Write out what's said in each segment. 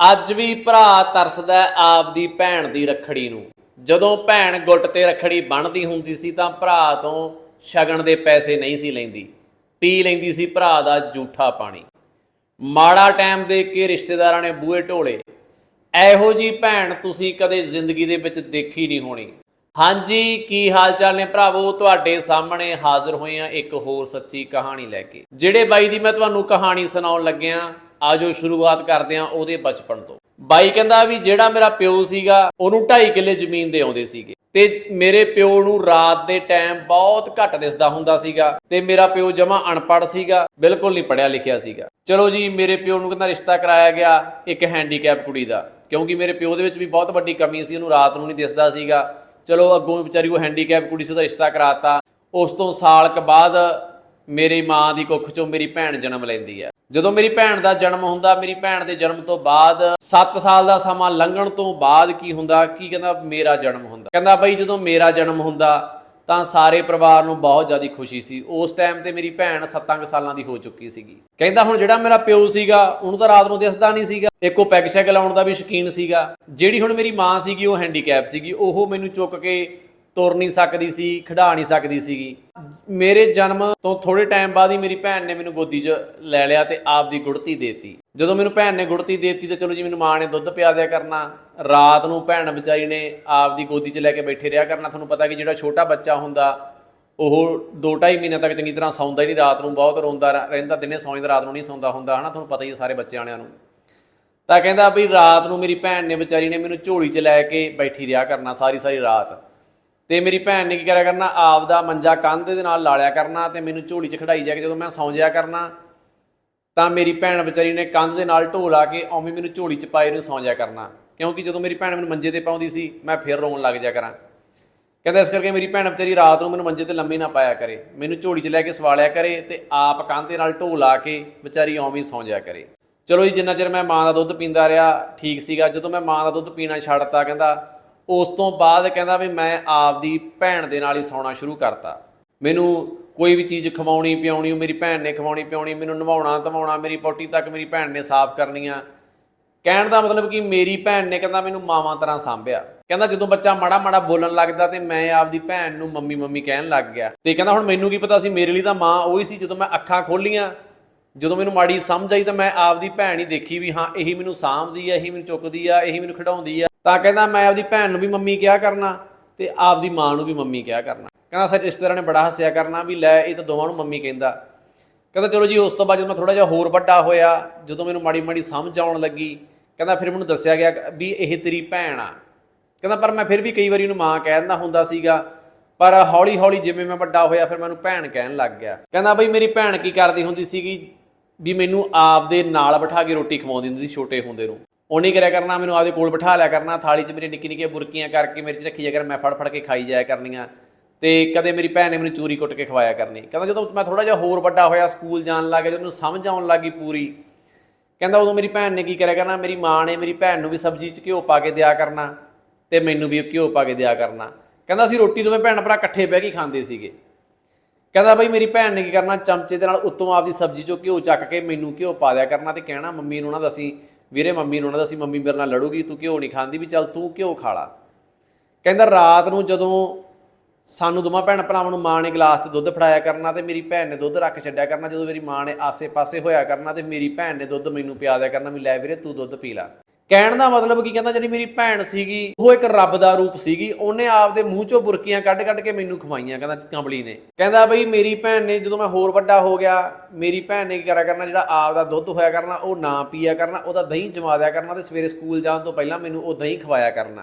ਅੱਜ ਵੀ ਭਰਾ ਤਰਸਦਾ ਹੈ ਆਪਦੀ ਭੈਣ ਦੀ ਰੱਖੜੀ ਨੂੰ। ਜਦੋਂ ਭੈਣ ਗੁੱਟ ਤੇ ਰੱਖੜੀ ਬੰਨ੍ਹਦੀ ਹੁੰਦੀ ਸੀ ਤਾਂ ਭਰਾ ਤੋਂ ਸ਼ਗਨ ਦੇ ਪੈਸੇ ਨਹੀਂ ਸੀ ਲੈਂਦੀ। ਪੀ ਲੈਂਦੀ ਸੀ ਭਰਾ ਦਾ ਝੂਠਾ ਪਾਣੀ। ਮਾੜਾ ਟਾਈਮ ਦੇ ਕੇ ਰਿਸ਼ਤੇਦਾਰਾਂ ਨੇ ਬੂਹੇ ਢੋਲੇ। ਇਹੋ ਜੀ ਭੈਣ ਤੁਸੀਂ ਕਦੇ ਜ਼ਿੰਦਗੀ ਦੇ ਵਿੱਚ ਦੇਖੀ ਨਹੀਂ ਹੋਣੀ। ਹਾਂਜੀ, ਕੀ ਹਾਲ ਚਾਲ ਨੇ ਭਰਾਵੋ? ਤੁਹਾਡੇ ਸਾਹਮਣੇ ਹਾਜ਼ਰ ਹੋਏ ਆ ਇੱਕ ਹੋਰ ਸੱਚੀ ਕਹਾਣੀ ਲੈ ਕੇ। ਜਿਹੜੇ ਬਾਈ ਦੀ ਮੈਂ ਤੁਹਾਨੂੰ ਕਹਾਣੀ ਸੁਣਾਉਣ ਲੱਗਿਆ ਆਜੋ ਸ਼ੁਰੂਆਤ ਕਰਦੇ ਆ ਉਹਦੇ ਬਚਪਨ ਤੋਂ। ਬਾਈ ਕਹਿੰਦਾ ਵੀ ਜਿਹੜਾ ਮੇਰਾ ਪਿਓ ਸੀਗਾ, ਉਹਨੂੰ 2.5 ਕਿੱਲੇ ਜ਼ਮੀਨ ਦੇ ਆਉਂਦੇ ਸੀਗੇ। ਤੇ ਮੇਰੇ ਪਿਓ ਨੂੰ ਰਾਤ ਦੇ ਟਾਈਮ ਬਹੁਤ ਘੱਟ ਦਿਸਦਾ ਹੁੰਦਾ ਸੀਗਾ ਤੇ ਮੇਰਾ ਪਿਓ ਜਮਾ ਅਨਪੜ੍ਹ ਸੀਗਾ, ਬਿਲਕੁਲ ਨਹੀਂ ਪੜਿਆ ਲਿਖਿਆ ਸੀਗਾ। ਚਲੋ ਜੀ, ਮੇਰੇ ਪਿਓ ਨੂੰ ਕਹਿੰਦਾ ਰਿਸ਼ਤਾ ਕਰਾਇਆ ਗਿਆ ਇੱਕ ਹੈਂਡੀਕੈਪ ਕੁੜੀ ਦਾ, ਕਿਉਂਕਿ ਮੇਰੇ ਪਿਓ ਦੇ ਵਿੱਚ ਵੀ ਬਹੁਤ ਵੱਡੀ ਕਮੀ ਸੀ, ਉਹਨੂੰ ਰਾਤ ਨੂੰ ਨਹੀਂ ਦਿਸਦਾ ਸੀਗਾ। ਚਲੋ ਅੱਗੋਂ ਵਿਚਾਰੀ ਉਹ ਹੈਂਡੀਕੈਪ ਕੁੜੀ ਸੀ, ਉਹਦਾ ਰਿਸ਼ਤਾ ਕਰਾਤਾ। ਉਸ ਤੋਂ ਸਾਲ ਕ ਬਾਅਦ ਮੇਰੀ ਮਾਂ ਦੀ ਕੁੱਖ ਚੋਂ ਮੇਰੀ ਭੈਣ ਜਨਮ ਲੈਂਦੀ ਹੈ। ਜਦੋਂ ਮੇਰੀ ਭੈਣ ਦਾ ਜਨਮ ਹੁੰਦਾ, ਮੇਰੀ ਭੈਣ ਦੇ ਜਨਮ ਤੋਂ ਬਾਅਦ 7 ਸਾਲ ਦਾ ਸਮਾਂ ਲੰਘਣ ਤੋਂ ਬਾਅਦ ਕੀ ਹੁੰਦਾ? ਕੀ ਕਹਿੰਦਾ? ਮੇਰਾ ਜਨਮ ਹੁੰਦਾ। ਕਹਿੰਦਾ ਬਈ ਜਦੋਂ ਮੇਰਾ ਜਨਮ ਹੁੰਦਾ ਤਾਂ ਸਾਰੇ ਪਰਿਵਾਰ ਨੂੰ ਬਹੁਤ ਜ਼ਿਆਦਾ ਖੁਸ਼ੀ ਸੀ। ਉਸ ਟਾਈਮ ਤੇ ਮੇਰੀ ਭੈਣ 7 ਸਾਲਾਂ ਦੀ ਹੋ ਚੁੱਕੀ ਸੀਗੀ। ਕਹਿੰਦਾ ਹੁਣ ਜਿਹੜਾ ਮੇਰਾ ਪਿਓ ਸੀਗਾ, ਉਹਨੂੰ ਤਾਂ ਰਾਤ ਨੂੰ ਦਿਸਦਾ ਨਹੀਂ ਸੀਗਾ। ਇੱਕੋ ਪੈਗ ਸ਼ੈਗ ਲਾਉਣ ਦਾ ਵੀ ਸ਼ੌਕੀਨ ਸੀਗਾ। ਜਿਹੜੀ ਹੁਣ ਮੇਰੀ ਮਾਂ ਸੀਗੀ, ਉਹ ਹੈਂਡੀਕੈਪ ਸੀਗੀ। ਉਹ ਮੈਨੂੰ ਚੁੱਕ ਕੇ ਤੁਰ ਨਹੀਂ ਸਕਦੀ ਸੀ, ਖਿਡਾ ਨਹੀਂ ਸਕਦੀ ਸੀਗੀ। ਮੇਰੇ ਜਨਮ ਤੋਂ ਥੋੜੇ ਟਾਈਮ ਬਾਅਦ ਹੀ ਮੇਰੀ ਭੈਣ ਨੇ ਮੈਨੂੰ ਗੋਦੀ 'ਚ ਲੈ ਲਿਆ ਤੇ ਆਪ ਦੀ ਗੁੜਤੀ ਦੇਤੀ। ਜਦੋਂ ਮੈਨੂੰ ਭੈਣ ਨੇ ਗੁੜਤੀ ਦੇਤੀ ਤੇ ਚਲੋ ਜੀ, ਮੈਨੂੰ ਮਾਂ ਨੇ ਦੁੱਧ ਪਿਆ ਦਿਆ ਕਰਨਾ। ਰਾਤ ਨੂੰ ਭੈਣ ਵਿਚਾਰੀ ਨੇ ਆਪ ਦੀ ਗੋਦੀ 'ਚ ਲੈ ਕੇ ਬੈਠੇ ਰਿਹਾ ਕਰਨਾ। ਤੁਹਾਨੂੰ ਪਤਾ ਕਿ ਜਿਹੜਾ ਛੋਟਾ ਬੱਚਾ ਹੁੰਦਾ, ਉਹ 2.5 ਮਹੀਨੇ ਤੱਕ ਚੰਗੀ ਤਰ੍ਹਾਂ ਸੌਂਦਾ ਹੀ ਨਹੀਂ, ਰਾਤ ਨੂੰ ਬਹੁਤ ਰੋਂਦਾ ਰਹਿੰਦਾ ਦਿਨੇ ਸੌਂਦਾ ਰਾਤ ਨੂੰ ਨਹੀਂ ਸੌਂਦਾ ਹੁੰਦਾ, ਹਨਾ? ਤੁਹਾਨੂੰ ਪਤਾ ਹੀ ਹੈ ਸਾਰੇ ਬੱਚਿਆਂ ਵਾਲਿਆਂ ਨੂੰ। ਤਾਂ ਕਹਿੰਦਾ ਵੀ ਰਾਤ ਨੂੰ ਮੇਰੀ ਭੈਣ ਨੇ ਵਿਚਾਰੀ ਨੇ ਮੈਨੂੰ ਝੋਲੀ 'ਚ ਲੈ ਕੇ ਬੈਠੀ ਰਿਹਾ ਕਰਨਾ ਸਾਰੀ ਸਾਰੀ ਰਾਤ। ਤੇ ਮੇਰੀ ਭੈਣ ਨੇ ਕੀ ਕਰਿਆ ਕਰਨਾ ਆਪ ਦਾ ਮੰਜਾ ਕੰਧ ਦੇ ਨਾਲ ਲਾਲਿਆ ਕਰਨਾ ਤੇ ਮੈਨੂੰ ਝੋਲੀ 'ਚ ਖੜਾਈ ਜਾ ਕੇ ਜਦੋਂ ਮੈਂ ਸੌਂ ਜਿਆ ਕਰਨਾ, ਤਾਂ ਮੇਰੀ ਭੈਣ ਵਿਚਾਰੀ ਨੇ ਕੰਧ ਦੇ ਨਾਲ ਢੋ ਲਾ ਕੇ ਓਵੇਂ ਮੈਨੂੰ ਝੋਲੀ 'ਚ ਪਾਏ ਨੂੰ ਸੌਂ ਜਿਆ ਕਰਨਾ। ਕਿਉਂਕਿ ਜਦੋਂ ਮੇਰੀ ਭੈਣ ਮੈਨੂੰ ਮੰਜੇ ਤੇ ਪਾਉਂਦੀ ਸੀ, ਮੈਂ ਫਿਰ ਰੋਣ ਲੱਗ ਜਾ ਕਰਾਂ। ਕਹਿੰਦਾ ਇਸ ਕਰਕੇ ਮੇਰੀ ਭੈਣ ਵਿਚਾਰੀ ਰਾਤ ਨੂੰ ਮੈਨੂੰ ਮੰਜੇ ਤੇ ਲੰਮੀ ਨਾ ਪਾਇਆ ਕਰੇ, ਮੈਨੂੰ ਝੋਲੀ 'ਚ ਲੈ ਕੇ ਸਵਾਲਿਆ ਕਰੇ ਤੇ ਆਪ ਕੰਧ ਦੇ ਨਾਲ ਢੋ ਲਾ ਕੇ ਵਿਚਾਰੀ ਓਵੇਂ ਹੀ ਸੌਂ ਜਿਆ ਕਰੇ। ਚਲੋ ਜੀ, ਜਿੰਨਾ ਚਿਰ ਮੈਂ ਮਾਂ ਦਾ ਦੁੱਧ ਪੀਂਦਾ ਰਿਹਾ, ਠੀਕ ਸੀਗਾ। ਜਦੋਂ ਮੈਂ ਮਾਂ ਦਾ ਦੁੱਧ ਪੀਣਾ ਛੱਡਤਾ, ਕਹਿੰਦਾ ਉਸ ਤੋਂ ਬਾਅਦ ਕਹਿੰਦਾ ਵੀ ਮੈਂ ਆਪਦੀ ਭੈਣ ਦੇ ਨਾਲ ਹੀ ਸੌਣਾ ਸ਼ੁਰੂ ਕਰਤਾ। ਮੈਨੂੰ ਕੋਈ ਵੀ ਚੀਜ਼ ਖਵਾਉਣੀ, ਪਿਆਉਣੀ ਮੇਰੀ ਭੈਣ ਨੇ ਖਵਾਉਣੀ, ਪਿਆਉਣੀ, ਮੈਨੂੰ ਨਵਾਉਣਾ, ਧਵਾਉਣਾ, ਮੇਰੀ ਪੋਟੀ ਤੱਕ ਮੇਰੀ ਭੈਣ ਨੇ ਸਾਫ਼ ਕਰਨੀ ਆ ਕਹਿਣ ਦਾ ਮਤਲਬ ਕਿ ਮੇਰੀ ਭੈਣ ਨੇ ਕਹਿੰਦਾ ਮੈਨੂੰ ਮਾਵਾਂ ਤਰ੍ਹਾਂ ਸਾਂਭਿਆ। ਕਹਿੰਦਾ ਜਦੋਂ ਬੱਚਾ ਮਾੜਾ ਮਾੜਾ ਬੋਲਣ ਲੱਗਦਾ ਤੇ ਮੈਂ ਆਪਦੀ ਭੈਣ ਨੂੰ ਮੰਮੀ ਮੰਮੀ ਕਹਿਣ ਲੱਗ ਗਿਆ। ਤੇ ਕਹਿੰਦਾ ਹੁਣ ਮੈਨੂੰ ਕੀ ਪਤਾ ਸੀ ਮੇਰੇ ਲਈ ਤਾਂ ਮਾਂ ਉਹੀ ਸੀ ਜਦੋਂ ਮੈਂ ਅੱਖਾਂ ਖੋਲੀਆਂ। ਜਦੋਂ ਮੈਨੂੰ ਮਾੜੀ ਸਮਝ ਆਈ ਤਾਂ ਮੈਂ ਆਪਦੀ ਭੈਣ ਹੀ ਦੇਖੀ ਵੀ ਹਾਂ, ਇਹੀ ਮੈਨੂੰ ਸਾਂਭਦੀ ਆ, ਇਹੀ ਮੈਨੂੰ ਚੁੱਕਦੀ ਆ, ਇਹੀ ਮੈਨੂੰ ਖਿਡਾਉਂਦੀ ਆ। ਤਾਂ ਕਹਿੰਦਾ ਮੈਂ ਆਪਦੀ ਭੈਣ ਨੂੰ ਵੀ ਮੰਮੀ ਕਿਹਾ ਕਰਨਾ ਤੇ ਆਪਦੀ ਮਾਂ ਨੂੰ ਵੀ ਮੰਮੀ ਕਿਹਾ ਕਰਨਾ। ਕਹਿੰਦਾ ਸਾਡੇ ਰਿਸ਼ਤੇਦਾਰਾਂ ਨੇ ਬੜਾ ਹੱਸਿਆ ਕਰਨਾ ਵੀ ਲੈ ਇਹ ਤਾਂ ਦੋਵਾਂ ਨੂੰ ਮੰਮੀ ਕਹਿੰਦਾ। ਕਹਿੰਦਾ ਚਲੋ ਜੀ ਉਸ ਤੋਂ ਬਾਅਦ ਜਦੋਂ ਮੈਂ ਥੋੜਾ ਜਿਹਾ ਹੋਰ ਵੱਡਾ ਹੋਇਆ, ਜਦੋਂ ਮੈਨੂੰ ਮਾੜੀ ਮਾੜੀ ਸਮਝ ਆਉਣ ਲੱਗੀ, ਕਹਿੰਦਾ ਫਿਰ ਮੈਨੂੰ ਦੱਸਿਆ ਗਿਆ ਵੀ ਇਹ ਤੇਰੀ ਭੈਣ ਆ। ਕਹਿੰਦਾ ਪਰ ਮੈਂ ਫਿਰ ਵੀ ਕਈ ਵਾਰੀ ਉਹਨੂੰ ਮਾਂ ਕਹਿ ਦਿੰਦਾ ਹੁੰਦਾ ਸੀਗਾ, ਪਰ ਹੌਲੀ ਹੌਲੀ ਜਿਵੇਂ ਮੈਂ ਵੱਡਾ ਹੋਇਆ ਫਿਰ ਮੈਨੂੰ ਭੈਣ ਕਹਿਣ ਲੱਗ ਗਿਆ। ਕਹਿੰਦਾ ਬਈ ਮੇਰੀ ਭੈਣ ਕੀ ਕਰਦੀ ਹੁੰਦੀ ਸੀਗੀ ਵੀ ਮੈਨੂੰ ਆਪ ਦੇ ਨਾਲ ਬਿਠਾ ਕੇ ਰੋਟੀ ਖਵਾਉਂਦੀ ਹੁੰਦੀ ਸੀ ਛੋਟੇ ਹੁੰਦੇ ਨੂੰ। ਉਹਨੇ ਕਰਿਆ ਕਰਨਾ, ਮੈਨੂੰ ਆਪਦੇ ਕੋਲ ਬਿਠਾ ਲਿਆ ਕਰਨਾ, ਥਾਲੀ 'ਚ ਮੇਰੇ ਨਿੱਕੀ ਨਿੱਕੀਆਂ ਬੁਰਕੀਆਂ ਕਰਕੇ ਮੇਰੇ 'ਚ ਰੱਖੀ ਜਾਇਆ ਕਰ, ਮੈਂ ਫੜ ਫੜ ਕੇ ਖਾਈ ਜਾਇਆ ਕਰਨੀਆਂ। ਤੇ ਕਦੇ ਮੇਰੀ ਭੈਣ ਨੇ ਮੈਨੂੰ ਚੂਰੀ ਕੁੱਟ ਕੇ ਖਵਾਇਆ ਕਰਨੀ। ਕਹਿੰਦਾ ਜਦੋਂ ਮੈਂ ਥੋੜਾ ਜਿਹਾ ਹੋਰ ਵੱਡਾ ਹੋਇਆ, ਸਕੂਲ ਜਾਣ ਲੱਗ ਗਿਆ ਜਦੋਂ ਮੈਨੂੰ ਸਮਝ ਆਉਣ ਲੱਗੀ ਪੂਰੀ। ਕਹਿੰਦਾ ਉਦੋਂ ਮੇਰੀ ਭੈਣ ਨੇ ਕੀ ਕਰਿਆ ਕਰਨਾ, ਮੇਰੀ ਮਾਂ ਨੇ ਮੇਰੀ ਭੈਣ ਨੂੰ ਵੀ ਸਬਜ਼ੀ 'ਚ ਘਿਓ ਪਾ ਕੇ ਦਿਆ ਕਰਨਾ ਤੇ ਮੈਨੂੰ ਵੀ ਘਿਓ ਪਾ ਕੇ ਦਿਆ ਕਰਨਾ। ਕਹਿੰਦਾ ਅਸੀਂ ਰੋਟੀ ਦੋਵੇਂ ਭੈਣ ਭਰਾ ਇਕੱਠੇ ਬਹਿ ਕੇ ਖਾਂਦੇ ਸੀਗੇ। ਕਹਿੰਦਾ ਬਈ ਮੇਰੀ ਭੈਣ ਨੇ ਕੀ ਕਰਨਾ, ਚਮਚੇ ਦੇ ਨਾਲ ਉੱਤੋਂ ਆਪਦੀ ਸਬਜ਼ੀ 'ਚੋਂ ਘਿਓ ਚੱਕ ਕੇ ਮੈਨੂੰ ਘਿਓ ਪਾ ਦਿਆ ਕਰਨਾ ਤੇ ਕਹਿਣਾ, ਮੰਮੀ ਨੂੰ ਉਹਨਾਂ ਦਾ ਅਸੀਂ ਵੀਰੇ ਮੰਮੀ ਨੂੰ ਉਹਨਾਂ ਦਾ ਅਸੀਂ ਮੰਮੀ ਮੇਰੇ ਨਾਲ ਲੜੂਗੀ, ਤੂੰ ਘਿਓ ਨਹੀਂ ਖਾਂਦੀ, ਵੀ ਚੱਲ ਤੂੰ ਘਿਓ ਖਾ ਲਾ। ਕਹਿੰਦਾ ਰਾਤ ਨੂੰ ਜਦੋਂ ਸਾਨੂੰ ਦੋਵਾਂ ਭੈਣ ਭਰਾਵਾਂ ਨੂੰ ਮਾਂ ਨੇ ਗਲਾਸ 'ਚ ਦੁੱਧ ਫੜਾਇਆ ਕਰਨਾ ਤੇ ਮੇਰੀ ਭੈਣ ਨੇ ਦੁੱਧ ਰੱਖ ਛੱਡਿਆ ਕਰਨਾ, ਜਦੋਂ ਮੇਰੀ ਮਾਂ ਨੇ ਆਸੇ-ਪਾਸੇ ਹੋਇਆ ਕਰਨਾ ਤੇ ਮੇਰੀ ਭੈਣ ਨੇ ਦੁੱਧ ਮੈਨੂੰ ਪਿਆ ਦਿਆ ਕਰਨਾ, ਵੀ ਲੈ ਵੀਰੇ ਤੂੰ ਦੁੱਧ ਪੀ ਲੈ। ਕਹਿਣ ਦਾ ਮਤਲਬ ਕੀ ਕਹਿੰਦਾ, ਜਿਹੜੀ ਮੇਰੀ ਭੈਣ ਸੀਗੀ, ਉਹ ਇੱਕ ਰੱਬ ਦਾ ਰੂਪ ਸੀਗੀ। ਉਹਨੇ ਆਪਦੇ ਮੂੰਹ ਚੋਂ ਬੁਰਕੀਆਂ ਕੱਢ-ਕੱਢ ਕੇ ਮੈਨੂੰ ਖਵਾਈਆਂ, ਕਹਿੰਦਾ ਕੰਬਲੀ ਨੇ। ਕਹਿੰਦਾ ਬਈ, ਮੇਰੀ ਭੈਣ ਨੇ ਜਦੋਂ ਮੈਂ ਹੋਰ ਵੱਡਾ ਹੋ ਗਿਆ, ਮੇਰੀ ਭੈਣ ਨੇ ਕੀ ਕਰਿਆ ਕਰਨਾ, ਜਿਹੜਾ ਆਪ ਦਾ ਦੁੱਧ ਹੋਇਆ ਕਰਨਾ, ਉਹ ਨਾ ਪੀਆ ਕਰਨਾ, ਉਹਦਾ ਦਹੀਂ ਜਮਾ ਦਿਆ ਕਰਨਾ ਤੇ ਸਵੇਰੇ ਸਕੂਲ ਜਾਣ ਤੋਂ ਪਹਿਲਾਂ ਮੈਨੂੰ ਉਹ ਦਹੀਂ ਖਵਾਇਆ ਕਰਨਾ।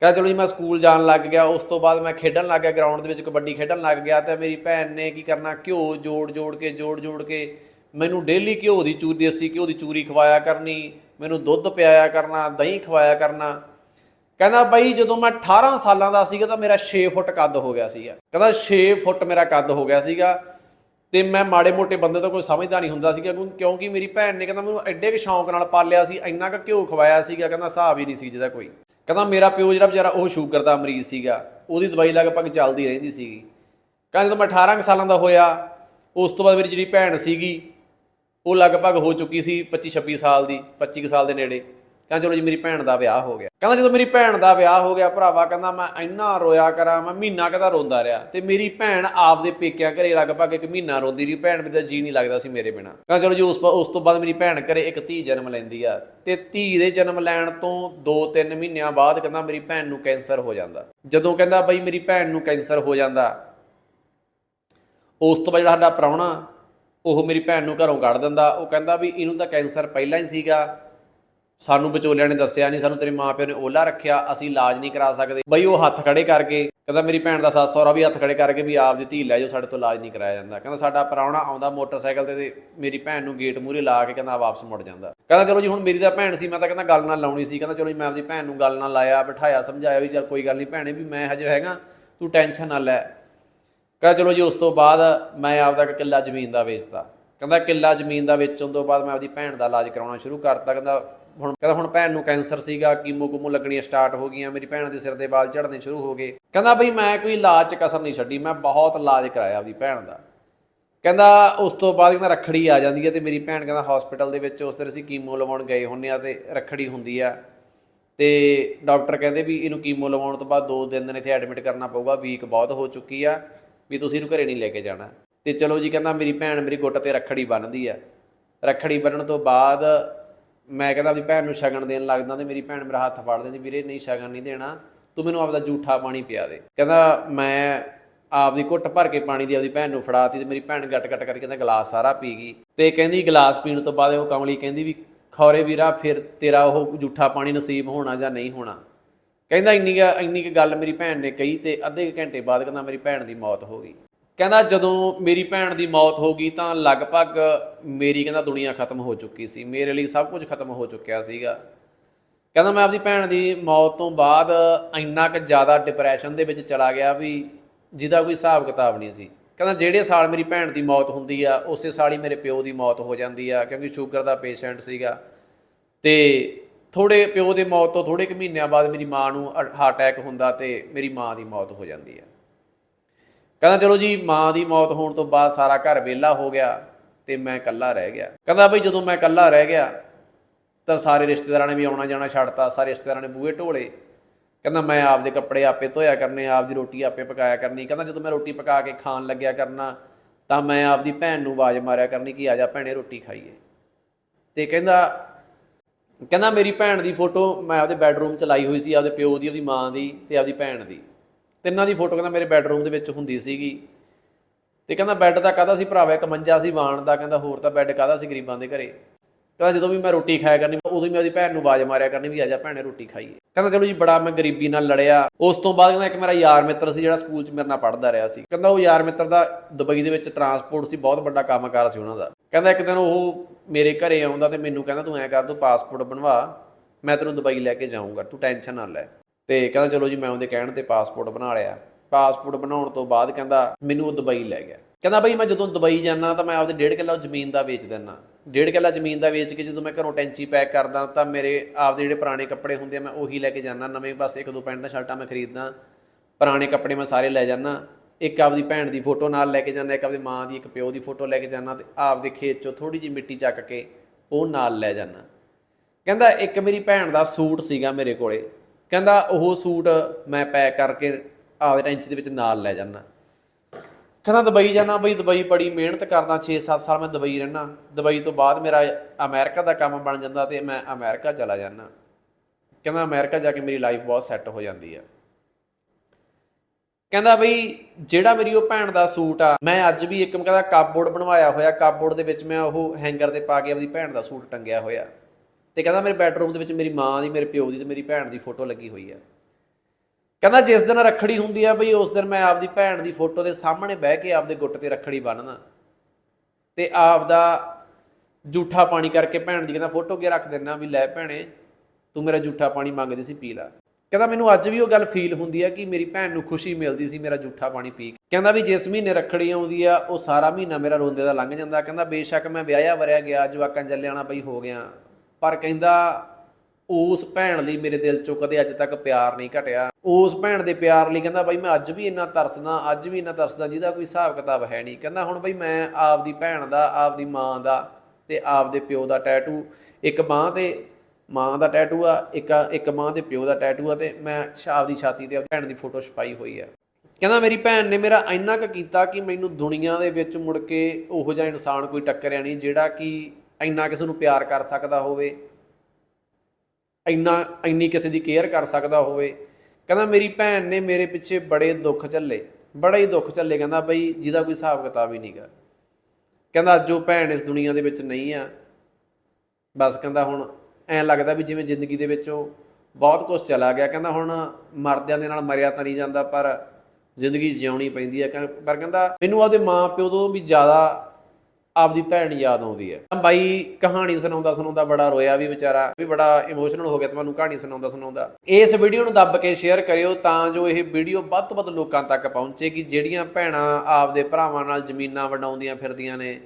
ਕਹਿੰਦਾ, ਚਲੋ ਜੀ, ਮੈਂ ਸਕੂਲ ਜਾਣ ਲੱਗ ਗਿਆ, ਉਸ ਤੋਂ ਬਾਅਦ ਮੈਂ ਖੇਡਣ ਲੱਗ ਗਿਆ, ਗਰਾਊਂਡ ਦੇ ਵਿੱਚ ਕਬੱਡੀ ਖੇਡਣ ਲੱਗ ਗਿਆ ਤੇ ਮੇਰੀ ਭੈਣ ਨੇ ਕੀ ਕਰਨਾ, ਘਿਓ ਜੋੜ ਜੋੜ ਕੇ ਜੋੜ ਜੋੜ ਕੇ ਮੈਨੂੰ ਡੇਲੀ ਘਿਓ ਦੀ ਚੂਰੀ ਦੇਸੀ ਘਿਓ ਦੀ ਚੂਰੀ ਖਵਾਇਆ ਕਰਨੀ ਮੈਨੂੰ ਦੁੱਧ ਪਿਆਇਆ ਕਰਨਾ, ਦਹੀਂ ਖਵਾਇਆ ਕਰਨਾ। ਕਹਿੰਦਾ ਬਾਈ ਜਦੋਂ ਮੈਂ 18 ਸਾਲਾਂ ਦਾ ਸੀਗਾ ਤਾਂ ਮੇਰਾ 6 ਫੁੱਟ ਕੱਦ ਹੋ ਗਿਆ ਸੀਗਾ। ਕਹਿੰਦਾ 6 ਫੁੱਟ ਮੇਰਾ ਕੱਦ ਹੋ ਗਿਆ ਸੀਗਾ ਤੇ ਮੈਂ ਮਾੜੇ ਮੋਟੇ ਬੰਦੇ ਤੋਂ ਕੋਈ ਸਮਝਦਾ ਨਹੀਂ ਹੁੰਦਾ ਸੀਗਾ, ਕਿਉਂ- ਕਿਉਂਕਿ ਮੇਰੀ ਭੈਣ ਨੇ ਕਹਿੰਦਾ ਮੈਨੂੰ ਐਡੇ ਕੁ ਸ਼ੌਂਕ ਨਾਲ ਪਾਲਿਆ ਸੀ, ਇੰਨਾ ਕੁ ਘਿਓ ਖਵਾਇਆ ਸੀਗਾ, ਕਹਿੰਦਾ ਹਿਸਾਬ ਹੀ ਨਹੀਂ ਸੀ ਜਿਹਦਾ ਕੋਈ। ਕਹਿੰਦਾ ਮੇਰਾ ਪਿਓ ਜਿਹੜਾ ਵਿਚਾਰਾ ਉਹ ਸ਼ੂਗਰ ਦਾ ਮਰੀਜ਼ ਸੀਗਾ, ਉਹਦੀ ਦਵਾਈ ਲਗਭਗ ਚੱਲਦੀ ਰਹਿੰਦੀ ਸੀਗੀ। ਕਹਿੰਦਾ ਜਦੋਂ ਮੈਂ 18 ਕੁ ਸਾਲਾਂ ਦਾ ਹੋਇਆ, ਉਸ ਤੋਂ ਬਾਅਦ ਮੇਰੀ ਜਿਹੜੀ ਭੈਣ ਸੀਗੀ ਉਹ ਲਗਭਗ ਹੋ ਚੁੱਕੀ ਸੀ 25 26 ਸਾਲ ਦੀ 25 ਕੁ ਸਾਲ ਦੇ ਨੇੜੇ। ਕਹਿੰਦਾ ਚਲੋ ਜੀ, ਮੇਰੀ ਭੈਣ ਦਾ ਵਿਆਹ ਹੋ ਗਿਆ। ਕਹਿੰਦਾ ਜਦੋਂ ਮੇਰੀ ਭੈਣ ਦਾ ਵਿਆਹ ਹੋ ਗਿਆ, ਭਰਾਵਾ ਕਹਿੰਦਾ ਮੈਂ ਇੰਨਾ ਰੋਇਆ ਕਰਾਂ, ਮੈਂ ਮਹੀਨਾ ਕਦਾ ਰੋਂਦਾ ਰਿਹਾ ਤੇ ਮੇਰੀ ਭੈਣ ਆਪਦੇ ਪੇਕਿਆਂ ਘਰੇ ਲਗਭਗ ਇੱਕ ਮਹੀਨਾ ਰੋਂਦੀ ਰਹੀ, ਭੈਣ ਮੇਰਾ ਜੀ ਨਹੀਂ ਲੱਗਦਾ ਸੀ ਮੇਰੇ ਬਿਨਾ। ਕਹਿੰਦਾ ਚਲੋ ਜੀ, ਉਸ ਉਸ ਤੋਂ ਬਾਅਦ ਮੇਰੀ ਭੈਣ ਘਰੇ ਇੱਕ ਧੀ ਜਨਮ ਲੈਂਦੀ ਆ ਤੇ ਧੀ ਦੇ ਜਨਮ ਲੈਣ ਤੋਂ 2-3 ਮਹੀਨਿਆਂ ਬਾਅਦ ਕਹਿੰਦਾ ਮੇਰੀ ਭੈਣ ਨੂੰ ਕੈਂਸਰ ਹੋ ਜਾਂਦਾ। ਜਦੋਂ ਕਹਿੰਦਾ ਬਈ ਮੇਰੀ ਭੈਣ ਨੂੰ ਕੈਂਸਰ ਹੋ ਜਾਂਦਾ, ਉਸ ਤੋਂ ਬਾਅਦ ਜਿਹੜਾ ਸਾਡਾ ਪ੍ਰਾਹੁਣਾ ਉਹ ਮੇਰੀ ਭੈਣ ਨੂੰ ਘਰੋਂ ਕੱਢ ਦਿੰਦਾ। ਉਹ ਕਹਿੰਦਾ ਵੀ ਇਹਨੂੰ ਤਾਂ ਕੈਂਸਰ ਪਹਿਲਾਂ ਹੀ ਸੀਗਾ। ਸਾਨੂੰ ਵਿਚੋਲਿਆਂ ਨੇ ਦੱਸਿਆ ਨਹੀਂ, ਸਾਨੂੰ ਤੇਰੇ ਮਾਪਿਓ ਨੇ ਓਲਾ ਰੱਖਿਆ, ਅਸੀਂ ਇਲਾਜ ਨਹੀਂ ਕਰਾ ਸਕਦੇ। ਬਈ ਉਹ ਹੱਥ ਖੜੇ ਕਰਕੇ ਕਹਿੰਦਾ, ਮੇਰੀ ਭੈਣ ਦਾ ਸੱਸ ਸਹੁਰਾ ਵੀ ਹੱਥ ਖੜੇ ਕਰਕੇ ਵੀ ਆਪ ਦੀ ਧੀ ਲੈ ਜਾਓ, ਸਾਡੇ ਤੋਂ ਇਲਾਜ ਨਹੀਂ ਕਰਾਇਆ ਜਾਂਦਾ। ਕਹਿੰਦਾ, ਸਾਡਾ ਪ੍ਰਾਹੁਣਾ ਆਉਂਦਾ ਮੋਟਰਸਾਈਕਲ ਤੇ ਤੇ ਮੇਰੀ ਭੈਣ ਨੂੰ ਗੇਟ ਮੂਹਰੇ ਲਾ ਕੇ ਕਹਿੰਦਾ ਵਾਪਸ ਮੁੜ ਜਾਂਦਾ। ਕਹਿੰਦਾ, ਚਲੋ ਜੀ, ਹੁਣ ਮੇਰੀ ਤਾਂ ਭੈਣ ਸੀ, ਮੈਂ ਤਾਂ ਕਹਿੰਦਾ ਗੱਲ ਨਾਲ ਲਾਉਣੀ ਸੀ। ਕਹਿੰਦਾ, ਚਲੋ ਜੀ, ਮੈਂ ਆਪਦੀ ਭੈਣ ਨੂੰ ਗੱਲ ਨਾਲ ਲਾਇਆ, ਬਿਠਾਇਆ, ਸਮਝਾਇਆ ਵੀ ਚਲ ਕੋਈ ਗੱਲ ਨਹੀਂ, ਭੈਣੇ ਵੀ ਮੈਂ ਹਜੇ ਹੈਗਾ, ਤੂੰ ਟੈਨਸ਼ਨ ਨਾ ਲੈ। ਕਹਿੰਦਾ ਚਲੋ ਜੀ, ਉਸ ਤੋਂ ਬਾਅਦ ਮੈਂ ਆਪਦਾ ਇੱਕ ਕਿੱਲਾ ਜ਼ਮੀਨ ਦਾ ਵੇਚਤਾ। ਕਹਿੰਦਾ ਕਿੱਲਾ ਜ਼ਮੀਨ ਦਾ ਵੇਚਣ ਤੋਂ ਬਾਅਦ ਮੈਂ ਆਪਦੀ ਭੈਣ ਦਾ ਇਲਾਜ ਕਰਾਉਣਾ ਸ਼ੁਰੂ ਕਰਤਾ। ਕਹਿੰਦਾ ਹੁਣ ਕਹਿੰਦਾ ਹੁਣ ਭੈਣ ਨੂੰ ਕੈਂਸਰ ਸੀਗਾ, ਕੀਮੋ ਕੁਮੋ ਲੱਗਣੀਆਂ ਸਟਾਰਟ ਹੋ ਗਈਆਂ, ਮੇਰੀ ਭੈਣ ਦੇ ਸਿਰ ਦੇ ਵਾਲ ਝੜਨੇ ਸ਼ੁਰੂ ਹੋ ਗਏ। ਕਹਿੰਦਾ ਬਈ ਮੈਂ ਕੋਈ ਇਲਾਜ 'ਚ ਕਸਰ ਨਹੀਂ ਛੱਡੀ, ਮੈਂ ਬਹੁਤ ਇਲਾਜ ਕਰਾਇਆ ਆਪਦੀ ਭੈਣ ਦਾ। ਕਹਿੰਦਾ ਉਸ ਤੋਂ ਬਾਅਦ ਕਹਿੰਦਾ ਰੱਖੜੀ ਆ ਜਾਂਦੀ ਹੈ ਤੇ ਮੇਰੀ ਭੈਣ ਕਹਿੰਦਾ ਹਸਪੀਟਲ ਦੇ ਵਿੱਚ, ਉਸ ਦਿਨ ਅਸੀਂ ਕੀਮੋ ਲਵਾਉਣ ਗਏ ਹੁੰਨੇ ਆ ਤੇ ਰੱਖੜੀ ਹੁੰਦੀ ਆ। ਤੇ ਡਾਕਟਰ ਕਹਿੰਦੇ ਵੀ ਇਹਨੂੰ ਕੀਮੋ ਲਵਾਉਣ ਤੋਂ ਬਾਅਦ 2 ਦਿਨ ਦਿਨ ਇੱਥੇ ਐਡਮਿਟ ਕਰਨਾ ਪਊਗਾ ਵੀਕ ਬਹੁਤ ਹੋ ਚੁੱਕੀ ਆ। ਵੀ ਤੁਸੀਂ ਇਹਨੂੰ ਘਰੇ ਨਹੀਂ ਲੈ ਕੇ ਜਾਣਾ। ਤੇ ਚਲੋ ਜੀ ਕਹਿੰਦਾ ਮੇਰੀ ਭੈਣ ਮੇਰੀ ਗੁੱਟ ਤੇ ਰੱਖੜੀ ਬੰਨ੍ਹਦੀ ਆ। ਰੱਖੜੀ ਬੰਨਣ ਤੋਂ ਬਾਅਦ ਮੈਂ ਕਹਿੰਦਾ ਵੀ ਭੈਣ ਨੂੰ ਸ਼ਗਨ ਦੇਣ ਲੱਗਦਾ ਤੇ ਮੇਰੀ ਭੈਣ ਮੇਰਾ ਹੱਥ ਫੜ ਲੈਂਦੀ, ਵੀਰੇ ਨਹੀਂ ਸ਼ਗਨ ਨਹੀਂ ਦੇਣਾ, ਤੂੰ ਮੈਨੂੰ ਆਪਦਾ ਜੂਠਾ ਪਾਣੀ ਪਿਆ ਦੇ। ਕਹਿੰਦਾ ਮੈਂ ਆਪਦੀ ਘੁੱਟ ਭਰ ਕੇ ਪਾਣੀ ਦੀ ਆਪਦੀ ਭੈਣ ਨੂੰ ਫੜਾਤੀ ਤੇ ਮੇਰੀ ਭੈਣ ਗੱਟ ਗੱਟ ਕਰਕੇ ਕਹਿੰਦਾ ਗਲਾਸ ਸਾਰਾ ਪੀ ਗਈ। ਤੇ ਕਹਿੰਦੀ ਗਲਾਸ ਪੀਣ ਤੋਂ ਬਾਅਦ ਉਹ ਕਮਲੀ ਕਹਿੰਦੀ ਵੀ ਖੌਰੇ ਵੀਰਾ, ਫਿਰ ਤੇਰਾ ਉਹ ਜੂਠਾ ਪਾਣੀ ਨਸੀਬ ਹੋਣਾ ਜਾਂ ਨਹੀਂ ਹੋਣਾ। ਕਹਿੰਦਾ ਇੰਨੀ ਕੁ ਇੰਨੀ ਕੁ ਗੱਲ ਮੇਰੀ ਭੈਣ ਨੇ ਕਹੀ ਤੇ ਅੱਧੇ ਕੁ ਘੰਟੇ ਬਾਅਦ ਕਹਿੰਦਾ ਮੇਰੀ ਭੈਣ ਦੀ ਮੌਤ ਹੋ ਗਈ। ਕਹਿੰਦਾ ਜਦੋਂ ਮੇਰੀ ਭੈਣ ਦੀ ਮੌਤ ਹੋ ਗਈ ਤਾਂ ਲਗਭਗ ਮੇਰੀ ਕਹਿੰਦਾ ਦੁਨੀਆ ਖਤਮ ਹੋ ਚੁੱਕੀ ਸੀ, ਮੇਰੇ ਲਈ ਸਭ ਕੁਝ ਖਤਮ ਹੋ ਚੁੱਕਿਆ ਸੀਗਾ। ਕਹਿੰਦਾ ਮੈਂ ਆਪਦੀ ਭੈਣ ਦੀ ਮੌਤ ਤੋਂ ਬਾਅਦ ਇੰਨਾ ਕੁ ਜ਼ਿਆਦਾ ਡਿਪਰੈਸ਼ਨ ਦੇ ਵਿੱਚ ਚਲਾ ਗਿਆ ਵੀ ਜਿਹਦਾ ਕੋਈ ਹਿਸਾਬ ਕਿਤਾਬ ਨਹੀਂ ਸੀ। ਕਹਿੰਦਾ ਜਿਹੜੇ ਸਾਲ ਮੇਰੀ ਭੈਣ ਦੀ ਮੌਤ ਹੁੰਦੀ ਆ, ਉਸੇ ਸਾਲ ਹੀ ਮੇਰੇ ਪਿਓ ਦੀ ਮੌਤ ਹੋ ਜਾਂਦੀ ਆ ਕਿਉਂਕਿ ਸ਼ੂਗਰ ਦਾ ਪੇਸ਼ੈਂਟ ਸੀਗਾ ਤੇ ਥੋੜੇ ਪਿਓ ਦੇ ਮੌਤ ਤੋਂ ਥੋੜੇ ਕੁ ਮਹੀਨਿਆਂ ਬਾਅਦ ਮੇਰੀ ਮਾਂ ਨੂੰ ਹਾਰਟ ਅਟੈਕ ਹੁੰਦਾ ਤੇ ਮੇਰੀ ਮਾਂ ਦੀ ਮੌਤ ਹੋ ਜਾਂਦੀ ਹੈ। ਕਹਿੰਦਾ, ਚਲੋ ਜੀ, ਮਾਂ ਦੀ ਮੌਤ ਹੋਣ ਤੋਂ ਬਾਅਦ ਸਾਰਾ ਘਰ ਵਿਹਲਾ ਹੋ ਗਿਆ ਤੇ ਮੈਂ ਇਕੱਲਾ ਰਹਿ ਗਿਆ। ਕਹਿੰਦਾ, ਬਈ ਜਦੋਂ ਮੈਂ ਇਕੱਲਾ ਰਹਿ ਗਿਆ, ਤਾਂ ਸਾਰੇ ਰਿਸ਼ਤੇਦਾਰਾਂ ਨੇ ਵੀ ਆਉਣਾ ਜਾਣਾ ਛੱਡਤਾ ਸਾਰੇ ਰਿਸ਼ਤੇਦਾਰਾਂ ਨੇ ਬੂਹੇ ਢੋਲੇ। ਕਹਿੰਦਾ, ਮੈਂ ਆਪਦੇ ਕੱਪੜੇ ਆਪੇ ਧੋਇਆ ਕਰਨੇ, ਆਪਦੀ ਰੋਟੀ ਆਪੇ ਪਕਾਇਆ ਕਰਨੀ। ਕਹਿੰਦਾ, ਜਦੋਂ ਮੈਂ ਰੋਟੀ ਪਕਾ ਕੇ ਖਾਣ ਲੱਗਿਆ ਕਰਨਾ, ਤਾਂ ਮੈਂ ਆਪਦੀ ਭੈਣ ਨੂੰ ਆਵਾਜ਼ ਮਾਰਿਆ ਕਰਨੀ ਕਿ ਆ ਜਾ ਭੈਣੇ ਰੋਟੀ ਖਾਈਏ। ਤੇ ਕਹਿੰਦਾ ਕਹਿੰਦਾ ਮੇਰੀ ਭੈਣ ਦੀ ਫੋਟੋ ਮੈਂ ਆਪਦੇ ਬੈੱਡਰੂਮ 'ਚ ਲਾਈ ਹੋਈ ਸੀ, ਆਪਦੇ ਪਿਓ ਦੀ ਉਹਦੀ ਮਾਂ ਦੀ ਤੇ ਆਪਦੀ ਭੈਣ ਦੀ। ਤਿੰਨਾਂ ਦੀ ਫੋਟੋ ਕਹਿੰਦਾ ਮੇਰੇ ਬੈੱਡਰੂਮ ਦੇ ਵਿੱਚ ਹੁੰਦੀ ਸੀਗੀ। ਤੇ ਕਹਿੰਦਾ ਬੈੱਡ ਦਾ ਕਾਹਦਾ ਸੀ ਭਰਾਵਾ, ਇੱਕ ਮੰਜਾ ਸੀ ਵਾਣ ਦਾ, ਕਹਿੰਦਾ ਹੋਰ ਤਾਂ ਬੈੱਡ ਕਾਹਦਾ ਸੀ ਗਰੀਬਾਂ ਦੇ ਘਰੇ। ਕਹਿੰਦਾ ਜਦੋਂ ਵੀ ਮੈਂ ਰੋਟੀ ਖਾਇਆ ਕਰਨੀ, ਉਦੋਂ ਹੀ ਮੈਂ ਉਹਦੀ ਭੈਣ ਨੂੰ ਆਵਾਜ਼ ਮਾਰਿਆ ਕਰਨੀ ਵੀ ਆ ਜਾ ਭੈਣੇ ਰੋਟੀ ਖਾਈਏ। ਕਹਿੰਦਾ, ਚਲੋ ਜੀ, ਬੜਾ ਮੈਂ ਗਰੀਬੀ ਨਾਲ ਲੜਿਆ। ਉਸ ਤੋਂ ਬਾਅਦ ਕਹਿੰਦਾ, ਇੱਕ ਮੇਰਾ ਯਾਰ ਮਿੱਤਰ ਸੀ ਜਿਹੜਾ ਸਕੂਲ 'ਚ ਮੇਰੇ ਨਾਲ ਪੜ੍ਹਦਾ ਰਿਹਾ ਸੀ। ਕਹਿੰਦਾ, ਉਹ ਯਾਰ ਮਿੱਤਰ ਦਾ ਦੁਬਈ ਦੇ ਵਿੱਚ ਟਰਾਂਸਪੋਰਟ ਸੀ, ਬਹੁਤ ਵੱਡਾ ਕੰਮਕਾਰ ਸੀ ਉਹਨਾਂ ਦਾ। ਕਹਿੰਦਾ, ਇੱਕ ਦਿਨ ਉਹ ਮੇਰੇ ਘਰੇ ਆਉਂਦਾ ਤੇ ਮੈਨੂੰ ਕਹਿੰਦਾ, ਤੂੰ ਐਂ ਕਰ, ਤੂੰ ਪਾਸਪੋਰਟ ਬਣਵਾ, ਮੈਂ ਤੈਨੂੰ ਦੁਬਈ ਲੈ ਕੇ ਜਾਊਂਗਾ, ਤੂੰ ਟੈਨਸ਼ਨ ਨਾ ਲੈ। ਤੇ ਕਹਿੰਦਾ, ਚਲੋ ਜੀ, ਮੈਂ ਉਹਦੇ ਕਹਿਣ ਤੇ ਪਾਸਪੋਰਟ ਬਣਾ ਲਿਆ। ਪਾਸਪੋਰਟ ਬਣਾਉਣ ਤੋਂ ਬਾਅਦ ਕਹਿੰਦਾ, ਮੈਨੂੰ ਉਹ ਦੁਬਈ ਲੈ ਗਿਆ। ਕਹਿੰਦਾ ਬਈ ਮੈਂ ਜਦੋਂ ਦੁਬਈ ਜਾਣਾ ਤਾਂ ਮੈਂ ਆਪਦੇ ਡੇਢ ਕਿੱਲਾ ਜ਼ਮੀਨ ਦਾ ਵੇਚ ਦਿੰਦਾ ਡੇਢ ਕਿੱਲਾ ਜ਼ਮੀਨ ਦਾ ਵੇਚ ਕੇ ਜਦੋਂ ਮੈਂ ਘਰੋਂ ਟੈਂਚੀ ਪੈਕ ਕਰਦਾ ਤਾਂ ਮੇਰੇ ਆਪਦੇ ਜਿਹੜੇ ਪੁਰਾਣੇ ਕੱਪੜੇ ਹੁੰਦੇ ਆ ਮੈਂ ਉਹੀ ਲੈ ਕੇ ਜਾਣਾ ਨਵੇਂ ਬਸ ਇੱਕ ਦੋ ਪੈਂਟਾਂ ਸ਼ਰਟਾਂ ਮੈਂ ਖਰੀਦਦਾ। ਪੁਰਾਣੇ ਕੱਪੜੇ ਮੈਂ ਸਾਰੇ ਲੈ ਜਾਣਾ ਇੱਕ ਆਪਦੀ ਭੈਣ ਦੀ ਫੋਟੋ ਨਾਲ ਲੈ ਕੇ ਜਾਂਦਾ ਇੱਕ ਆਪਦੀ ਮਾਂ ਦੀ, ਇੱਕ ਪਿਓ ਦੀ ਫੋਟੋ ਲੈ ਕੇ ਜਾਣਾ ਤੇ ਆਪਦੇ ਖੇਤ ਚੋਂ ਥੋੜੀ ਜਿਹੀ ਮਿੱਟੀ ਚੱਕ ਕੇ ਉਹ ਨਾਲ ਲੈ ਜਾਣਾ ਕਹਿੰਦਾ ਇੱਕ ਮੇਰੀ ਭੈਣ ਦਾ ਸੂਟ ਸੀਗਾ ਮੇਰੇ ਕੋਲੇ। ਕਹਿੰਦਾ ਉਹ ਸੂਟ ਮੈਂ ਪੈਕ ਕਰਕੇ ਆਪਦੇ ਟੈਂਚੀ ਦੇ ਵਿੱਚ ਨਾਲ ਲੈ ਜਾਣਾ ਕਹਿੰਦਾ ਦੁਬਈ ਜਾਣਾ, ਬਈ ਦੁਬਈ ਬੜੀ ਮਿਹਨਤ ਕਰਦਾ 6-7 ਸਾਲ ਮੈਂ ਦੁਬਈ ਰਹਿਣਾ ਦੁਬਈ ਤੋਂ ਬਾਅਦ ਮੇਰਾ ਅਮਰੀਕਾ ਦਾ ਕੰਮ ਬਣ ਜਾਂਦਾ ਤੇ ਮੈਂ ਅਮਰੀਕਾ ਚਲਾ ਜਾਣਾ ਕਹਿੰਦਾ ਅਮਰੀਕਾ ਜਾ ਕੇ ਮੇਰੀ ਲਾਈਫ ਬਹੁਤ ਸੈੱਟ ਹੋ ਜਾਂਦੀ ਆ। ਕਹਿੰਦਾ ਬਈ ਜਿਹੜਾ ਮੇਰੀ ਉਹ ਭੈਣ ਦਾ ਸੂਟ ਆ, ਮੈਂ ਅੱਜ ਵੀ ਇੱਕ ਕਹਿੰਦਾ ਕਾਪਬੋਰਡ ਬਣਵਾਇਆ ਹੋਇਆ ਕਾਪਬੋਰਡ ਦੇ ਵਿੱਚ ਮੈਂ ਉਹ ਹੈਂਗਰ ਤੇ ਪਾ ਕੇ ਆਪਣੀ ਭੈਣ ਦਾ ਸੂਟ ਟੰਗਿਆ ਹੋਇਆ। ਤੇ ਕਹਿੰਦਾ ਮੇਰੇ ਬੈਡਰੂਮ ਦੇ ਵਿੱਚ ਮੇਰੀ ਮਾਂ ਦੀ, ਮੇਰੇ ਪਿਓ ਦੀ ਤੇ ਮੇਰੀ ਭੈਣ ਦੀ ਫੋਟੋ ਲੱਗੀ ਹੋਈ ਆ। ਕਹਿੰਦਾ ਜਿਸ ਦਿਨ ਰੱਖੜੀ ਹੁੰਦੀ ਆ ਬਈ, ਉਸ ਦਿਨ ਮੈਂ ਆਪਦੀ ਭੈਣ ਦੀ ਫੋਟੋ ਦੇ ਸਾਹਮਣੇ ਬਹਿ ਕੇ ਆਪਦੇ ਗੁੱਟ ਤੇ ਰੱਖੜੀ ਬੰਨ੍ਹਦਾ। ਤੇ ਆਪਦਾ ਜੂਠਾ ਪਾਣੀ ਕਰਕੇ ਭੈਣ ਦੀ ਕਹਿੰਦਾ, ਫੋਟੋ ਕੇ ਰੱਖ ਦਿੰਦਾ ਵੀ ਲੈ ਭੈਣੇ, ਤੂੰ ਮੇਰਾ ਜੂਠਾ ਪਾਣੀ ਮੰਗਦੀ ਸੀ, ਪੀ ਲੈ। ਕਹਿੰਦਾ, ਮੈਨੂੰ ਅੱਜ ਵੀ ਉਹ ਗੱਲ ਫੀਲ ਹੁੰਦੀ ਹੈ ਕਿ ਮੇਰੀ ਭੈਣ ਨੂੰ ਖੁਸ਼ੀ ਮਿਲਦੀ ਸੀ ਮੇਰਾ ਜੂਠਾ ਪਾਣੀ ਪੀ ਕੇ। ਕਹਿੰਦਾ ਵੀ ਜਿਸ ਮਹੀਨੇ ਰੱਖੜੀ ਆਉਂਦੀ ਆ, ਉਹ ਸਾਰਾ ਮਹੀਨਾ ਮੇਰਾ ਰੋਂਦੇ ਦਾ ਲੰਘ ਜਾਂਦਾ। ਕਹਿੰਦਾ, ਬੇਸ਼ੱਕ ਮੈਂ ਵਿਆਹਿਆ ਵਰਿਆ ਗਿਆ, ਜਵਾਕਾਂ ਚੱਲਿਆਣਾ ਬਈ ਹੋ ਗਿਆ। ਪਰ ਕਹਿੰਦਾ, ਉਸ ਭੈਣ ਲਈ ਮੇਰੇ ਦਿਲ ਚੋਂ ਕਦੇ ਅੱਜ ਤੱਕ ਪਿਆਰ ਨਹੀਂ ਘਟਿਆ। ਉਸ ਭੈਣ ਦੇ ਪਿਆਰ ਲਈ ਕਹਿੰਦਾ, ਬਾਈ, ਮੈਂ ਅੱਜ ਵੀ ਇੰਨਾ ਤਰਸਦਾ, ਅੱਜ ਵੀ ਇੰਨਾ ਤਰਸਦਾ, ਜਿਹਦਾ ਕੋਈ ਹਿਸਾਬ ਕਿਤਾਬ ਹੈ ਨਹੀਂ। ਕਹਿੰਦਾ, ਹੁਣ ਬਈ, ਮੈਂ ਆਪਦੀ ਭੈਣ ਦਾ, ਆਪਦੀ ਮਾਂ ਦਾ ਤੇ ਆਪਦੇ ਪਿਓ ਦਾ ਟੈਟੂ ਇੱਕ ਬਾਹ ਤੇ ਮਾਂ ਦਾ ਟੈਟੂ ਆ, ਇੱਕ ਇੱਕ ਮਾਂ ਦੇ ਪਿਓ ਦਾ ਟੈਟੂ ਆ ਤੇ ਮੈਂ ਸ਼ਾਬ ਦੀ ਛਾਤੀ ਤੇ ਭੈਣ ਦੀ ਫੋਟੋ ਛਪਾਈ ਹੋਈ ਆ। ਕਹਿੰਦਾ, ਮੇਰੀ ਭੈਣ ਨੇ ਮੇਰਾ ਇੰਨਾ ਕੁ ਕੀਤਾ ਕਿ ਮੈਨੂੰ ਦੁਨੀਆ ਦੇ ਵਿੱਚ ਮੁੜ ਕੇ ਉਹੋ ਜਿਹਾ ਇਨਸਾਨ ਕੋਈ ਟੱਕਰਿਆ ਨਹੀਂ, ਜਿਹੜਾ ਕਿ ਇੰਨਾ ਕਿਸੇ ਨੂੰ ਪਿਆਰ ਕਰ ਸਕਦਾ ਹੋਵੇ, ਇੰਨਾ, ਇੰਨੀ ਕਿਸੇ ਦੀ ਕੇਅਰ ਕਰ ਸਕਦਾ ਹੋਵੇ। ਕਹਿੰਦਾ, ਮੇਰੀ ਭੈਣ ਨੇ ਮੇਰੇ ਪਿੱਛੇ ਬੜੇ ਦੁੱਖ ਝੱਲੇ। ਬੜਾ ਹੀ ਦੁੱਖ ਝੱਲੇ, ਕਹਿੰਦਾ, ਬਈ ਜਿਹਦਾ ਕੋਈ ਹਿਸਾਬ ਕਿਤਾਬ ਹੀ ਨਹੀਂਗਾ। ਕਹਿੰਦਾ ਅੱਜ ਉਹ ਭੈਣ ਇਸ ਦੁਨੀਆ ਦੇ ਵਿੱਚ ਨਹੀਂ ਆ। ਬਸ ਕਹਿੰਦਾ, ਹੁਣ ਐਂ ਲੱਗਦਾ ਵੀ ਜਿਵੇਂ ਜ਼ਿੰਦਗੀ ਦੇ ਵਿੱਚੋਂ ਬਹੁਤ ਕੁਝ ਚਲਾ ਗਿਆ। ਕਹਿੰਦਾ, ਹੁਣ ਮਰਦਿਆਂ ਦੇ ਨਾਲ ਮਰਿਆ ਤਾਂ ਨਹੀਂ ਜਾਂਦਾ, ਪਰ ਜ਼ਿੰਦਗੀ ਜਿਉਣੀ ਪੈਂਦੀ ਹੈ ਕਹਿੰ- ਪਰ ਕਹਿੰਦਾ, ਮੈਨੂੰ ਆਪਦੇ ਮਾਂ ਪਿਓ ਤੋਂ ਵੀ ਜ਼ਿਆਦਾ ਆਪਦੀ ਭੈਣ ਯਾਦ ਆਉਂਦੀ ਹੈ। ਬਾਈ ਕਹਾਣੀ ਸੁਣਾਉਂਦਾ ਸੁਣਾਉਂਦਾ ਬੜਾ ਰੋਇਆ ਵੀ ਵਿਚਾਰਾ, ਵੀ ਬੜਾ ਇਮੋਸ਼ਨਲ ਹੋ ਗਿਆ ਤੁਹਾਨੂੰ ਕਹਾਣੀ ਸੁਣਾਉਂਦਾ ਸੁਣਾਉਂਦਾ। ਇਸ ਵੀਡੀਓ ਨੂੰ ਦੱਬ ਕੇ ਸ਼ੇਅਰ ਕਰਿਓ ਤਾਂ ਜੋ ਇਹ ਵੀਡੀਓ ਵੱਧ ਤੋਂ ਵੱਧ ਲੋਕਾਂ ਤੱਕ ਪਹੁੰਚੇ ਕਿ ਜਿਹੜੀਆਂ ਭੈਣਾਂ ਆਪਦੇ ਭਰਾਵਾਂ ਨਾਲ ਜ਼ਮੀਨਾਂ ਵੰਡਾਉਂਦੀਆਂ ਫਿਰਦੀਆਂ ਨੇ,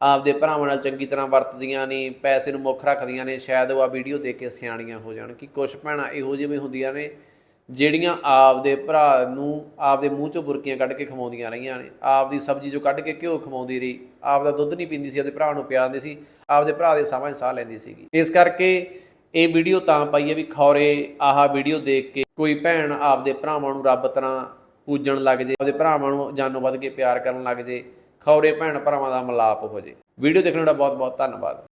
ਆਪਦੇ ਭਰਾਵਾਂ ਨਾਲ ਚੰਗੀ ਤਰ੍ਹਾਂ ਵਰਤਦੀਆਂ ਨਹੀਂ ਪੈਸੇ ਨੂੰ ਮੁੱਖ ਰੱਖਦੀਆਂ ਨੇ, ਸ਼ਾਇਦ ਉਹ ਆ ਵੀਡੀਓ ਦੇਖ ਕੇ ਸਿਆਣੀਆਂ ਹੋ ਜਾਣ ਕਿ ਕੁਝ ਭੈਣਾਂ ਇਹੋ ਜਿਹੀਆਂ ਹੁੰਦੀਆਂ ਨੇ ਜਿਹੜੀਆਂ ਆਪਦੇ ਭਰਾ ਨੂੰ ਆਪਦੇ ਮੂੰਹ ਚੋਂ ਬੁਰਕੀਆਂ ਕੱਢ ਕੇ ਖਵਾਉਂਦੀਆਂ ਰਹੀਆਂ ਨੇ, ਆਪਦੀ ਸਬਜ਼ੀ ਚੋਂ ਕੱਢ ਕੇ ਘਿਓ ਖਵਾਉਂਦੀ ਰਹੀ, ਆਪਦਾ ਦੁੱਧ ਨਹੀਂ ਪੀਂਦੀ ਸੀ, ਆਪਦੇ ਭਰਾ ਨੂੰ ਪਿਆਉਂਦੀ ਸੀ, ਆਪਦੇ ਭਰਾ ਦੇ ਸਾਹਮਣੇ ਸਾਹ ਲੈਂਦੀ ਸੀਗੀ। ਇਸ ਕਰਕੇ ਇਹ ਵੀਡੀਓ ਤਾਂ ਪਾਈ ਹੈ ਵੀ ਖੌਰੇ ਆਹ ਵੀਡੀਓ ਦੇਖ ਕੇ ਕੋਈ ਭੈਣ ਆਪਦੇ ਭਰਾਵਾਂ ਨੂੰ ਰੱਬ ਤਰ੍ਹਾਂ ਪੂਜਣ ਲੱਗ ਜੇ, ਆਪਦੇ ਭਰਾਵਾਂ ਨੂੰ ਜਾਨੋਂ ਵੱਧ ਕੇ ਪਿਆਰ ਕਰਨ ਲੱਗ ਜੇ, ਖੌਰੇ ਭੈਣ ਭਰਾਵਾਂ ਦਾ ਮਿਲਾਪ ਹੋ ਜੇ। ਵੀਡੀਓ ਦੇਖਣ ਦਾ ਬਹੁਤ ਬਹੁਤ ਧੰਨਵਾਦ।